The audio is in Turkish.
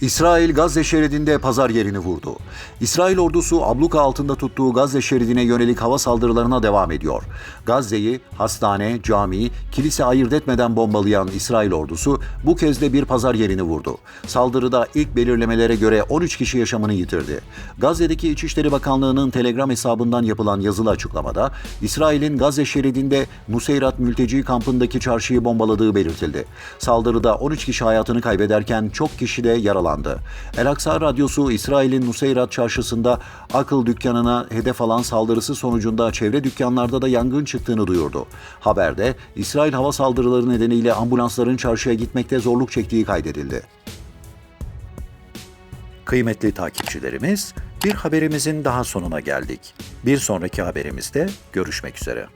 İsrail Gazze şeridinde pazar yerini vurdu. İsrail ordusu abluka altında tuttuğu Gazze şeridine yönelik hava saldırılarına devam ediyor. Gazze'yi hastane, cami, kilise ayırt etmeden bombalayan İsrail ordusu bu kez de bir pazar yerini vurdu. Saldırıda ilk belirlemelere göre 13 kişi yaşamını yitirdi. Gazze'deki İçişleri Bakanlığı'nın Telegram hesabından yapılan yazılı açıklamada İsrail'in Gazze şeridinde Nuseyrat mülteci kampındaki çarşıyı bombaladığı belirtildi. Saldırıda 13 kişi hayatını kaybederken çok kişi de yaralandı. El Aksa Radyosu İsrail'in Nuseyrat çarşısında akıl dükkanına hedef alan saldırısı sonucunda çevre dükkanlarda da yangın çıktığını duyurdu. Haberde İsrail hava saldırıları nedeniyle ambulansların çarşıya gitmekte zorluk çektiği kaydedildi. Kıymetli takipçilerimiz, bir haberimizin daha sonuna geldik. Bir sonraki haberimizde görüşmek üzere.